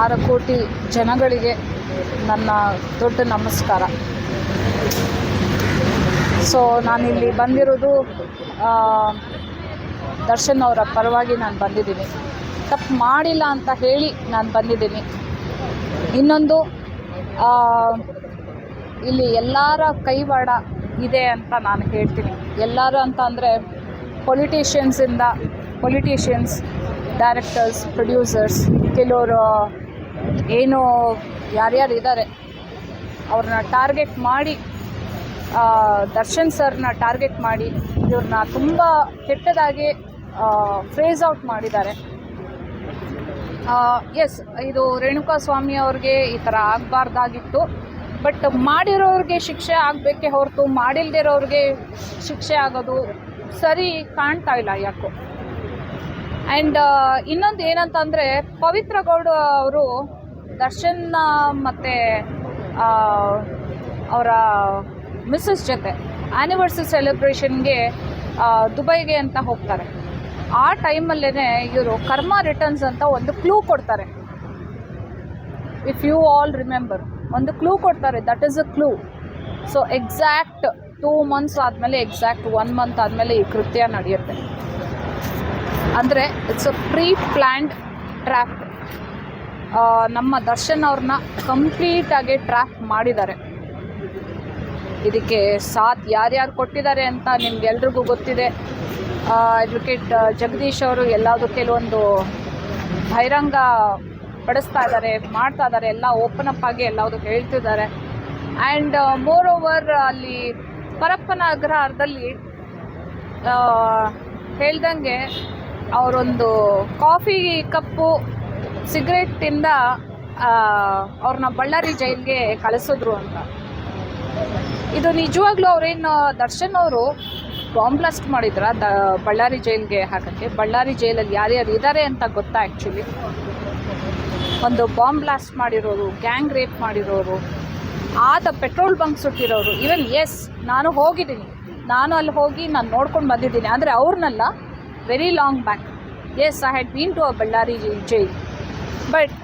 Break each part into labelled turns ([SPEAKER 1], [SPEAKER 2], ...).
[SPEAKER 1] ಆರು ಕೋಟಿ ಜನಗಳಿಗೆ ನನ್ನ ದೊಡ್ಡ ನಮಸ್ಕಾರ. ಸೊ ನಾನಿಲ್ಲಿ ಬಂದಿರೋದು ದರ್ಶನ್ ಅವರ ಪರವಾಗಿ ನಾನು ಬಂದಿದ್ದೀನಿ. ತಪ್ಪು ಮಾಡಿಲ್ಲ ಅಂತ ಹೇಳಿ ನಾನು ಬಂದಿದ್ದೀನಿ. ಇನ್ನೊಂದು ಇಲ್ಲಿ ಎಲ್ಲರ ಕೈವಾಡ ಇದೆ ಅಂತ ನಾನು ಹೇಳ್ತೀನಿ. ಎಲ್ಲರೂ ಅಂತ ಅಂದರೆ ಪೊಲಿಟಿಷಿಯನ್ಸಿಂದ ಪೊಲಿಟಿಷಿಯನ್ಸ್ ಡೈರೆಕ್ಟರ್ಸ್ ಪ್ರೊಡ್ಯೂಸರ್ಸ್ ಕೆಲವರು, ಏನು, ಯಾರ್ಯಾರು ಇದ್ದಾರೆ ಅವ್ರನ್ನ ಟಾರ್ಗೆಟ್ ಮಾಡಿ ದರ್ಶನ್ ಸರ್ನ ಟಾರ್ಗೆಟ್ ಮಾಡಿ ಇವ್ರನ್ನ ತುಂಬ ಕೆಟ್ಟದಾಗಿ ಫೇಸ್ ಔಟ್ ಮಾಡಿದ್ದಾರೆ. ಎಸ್ ಇದು ರೇಣುಕಾ ಸ್ವಾಮಿ ಅವ್ರಿಗೆ ಈ ಥರ ಆಗಬಾರ್ದಾಗಿತ್ತು. ಬಟ್ ಮಾಡಿರೋರಿಗೆ ಶಿಕ್ಷೆ ಆಗಬೇಕೇ ಹೊರತು, ಮಾಡಿಲ್ದಿರೋರಿಗೆ ಶಿಕ್ಷೆ ಆಗೋದು ಸರಿ ಕಾಣ್ತಾ ಇಲ್ಲ ಯಾಕೋ. ಆ್ಯಂಡ್ ಇನ್ನೊಂದು ಏನಂತಂದರೆ ಪವಿತ್ರ ಗೌಡ ಅವರು ದರ್ಶನ್ ಮತ್ತು ಅವರ ಮಿಸ್ಸಸ್ ಜೊತೆ ಆ್ಯನಿವರ್ಸರಿ ಸೆಲೆಬ್ರೇಷನ್ಗೆ ದುಬೈಗೆ ಅಂತ ಹೋಗ್ತಾರೆ. ಆ ಟೈಮಲ್ಲೇ ಇವರು ಕರ್ಮ ರಿಟರ್ನ್ಸ್ ಅಂತ ಒಂದು ಕ್ಲೂ ಕೊಡ್ತಾರೆ. ಇಫ್ ಯು ಆಲ್ ರಿಮೆಂಬರ್ ಒಂದು ಕ್ಲೂ ಕೊಡ್ತಾರೆ. That is a clue so exact two months ಆದಮೇಲೆ ಎಕ್ಸಾಕ್ಟ್ ಒನ್ ಮಂತ್ ಆದಮೇಲೆ ಈ ಕೃತ್ಯ ನಡೆಯುತ್ತೆ. ಅಂದರೆ it's a pre planned trap ನಮ್ಮ ದರ್ಶನ್ ಅವ್ರನ್ನ ಕಂಪ್ಲೀಟಾಗಿ ಟ್ರ್ಯಾಪ್ ಮಾಡಿದ್ದಾರೆ. ಇದಕ್ಕೆ ಸಾಥ್ ಯಾರ್ಯಾರು ಕೊಟ್ಟಿದ್ದಾರೆ ಅಂತ ನಿಮ್ಗೆಲ್ರಿಗೂ ಗೊತ್ತಿದೆ. ಅಡ್ವೊಕೇಟ್ ಜಗದೀಶ್ ಅವರು ಎಲ್ಲಾವುದು ಕೆಲವೊಂದು ಬಹಿರಂಗ ಪಡಿಸ್ತಾ ಇದ್ದಾರೆ, ಮಾಡ್ತಾ ಇದ್ದಾರೆ, ಎಲ್ಲ ಓಪನ್ ಅಪ್ ಆಗಿ ಎಲ್ಲವುದು ಹೇಳ್ತಿದ್ದಾರೆ. ಆ್ಯಂಡ್ ಮೋರ್ ಓವರ್ ಅಲ್ಲಿ ಪರಪ್ಪನ ಅಗ್ರಹಾರದಲ್ಲಿ ಹೇಳ್ದಂಗೆ ಅವರೊಂದು ಕಾಫಿ ಕಪ್ಪು ಸಿಗರೇಟಿಂದ ಅವ್ರನ್ನ ಬಳ್ಳಾರಿ ಜೈಲ್ಗೆ ಕಳಿಸಿದ್ರು ಅಂತ. ಇದು ನಿಜವಾಗ್ಲೂ ಅವ್ರೇನು ದರ್ಶನ್ ಅವರು ಬಾಂಬ್ ಬ್ಲಾಸ್ಟ್ ಮಾಡಿದ್ರ? ದ, ಬಳ್ಳಾರಿ ಜೈಲ್ಗೆ ಹಾಕಕ್ಕೆ? ಬಳ್ಳಾರಿ ಜೈಲಲ್ಲಿ ಯಾರ್ಯಾರು ಇದ್ದಾರೆ ಅಂತ ಗೊತ್ತಾ ಆ್ಯಕ್ಚುಲಿ ಒಂದು ಬಾಂಬ್ ಬ್ಲಾಸ್ಟ್ ಮಾಡಿರೋರು, ಗ್ಯಾಂಗ್ ರೇಪ್ ಮಾಡಿರೋರು ಆತ ಪೆಟ್ರೋಲ್ ಬಂಕ್ ಸುಟ್ಟಿರೋರು ಇವನ್ ಎಸ್ ನಾನು ಹೋಗಿದ್ದೀನಿ. ನಾನು ಅಲ್ಲಿ ಹೋಗಿ ನಾನು ನೋಡ್ಕೊಂಡು ಬಂದಿದ್ದೀನಿ. ಅಂದರೆ ಅವ್ರನ್ನೆಲ್ಲ very long back as I had been to a Ballari jail but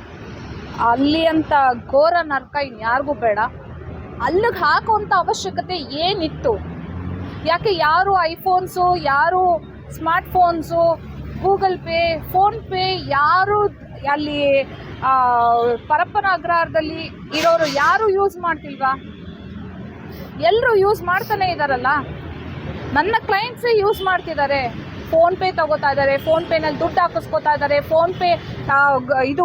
[SPEAKER 1] ಅಲ್ಲಿ ಅಂತ ಘೋರ ನರ್ಕ ಇನ್ಯಾರಿಗೂ ಬೇಡ. ಅಲ್ಲಿಗೆ ಹಾಕುವಂಥ ಅವಶ್ಯಕತೆ ಏನಿತ್ತು? ಯಾಕೆ ಯಾರು ಐಫೋನ್ಸು, ಯಾರು smart phones Google Pay PhonePe ಯಾರು ಅಲ್ಲಿ ಪರಪ್ಪನ ಅಗ್ರಹಾರದಲ್ಲಿ ಇರೋರು ಯಾರು ಯೂಸ್ ಮಾಡ್ತಿಲ್ವಾ? ಎಲ್ಲರೂ ಯೂಸ್ ಮಾಡ್ತಾನೆ ಇದ್ದಾರಲ್ಲ ನನ್ನ ಕ್ಲೈಂಟ್ಸೇ ಯೂಸ್ ಮಾಡ್ತಿದ್ದಾರೆ ಫೋನ್ಪೇ ತಗೋತಾ ಇದ್ದಾರೆ ಫೋನ್ಪೇನಲ್ಲಿ ದುಡ್ಡು ಹಾಕಿಸ್ಕೋತಾ ಇದ್ದಾರೆ ಫೋನ್ಪೇ ಇದು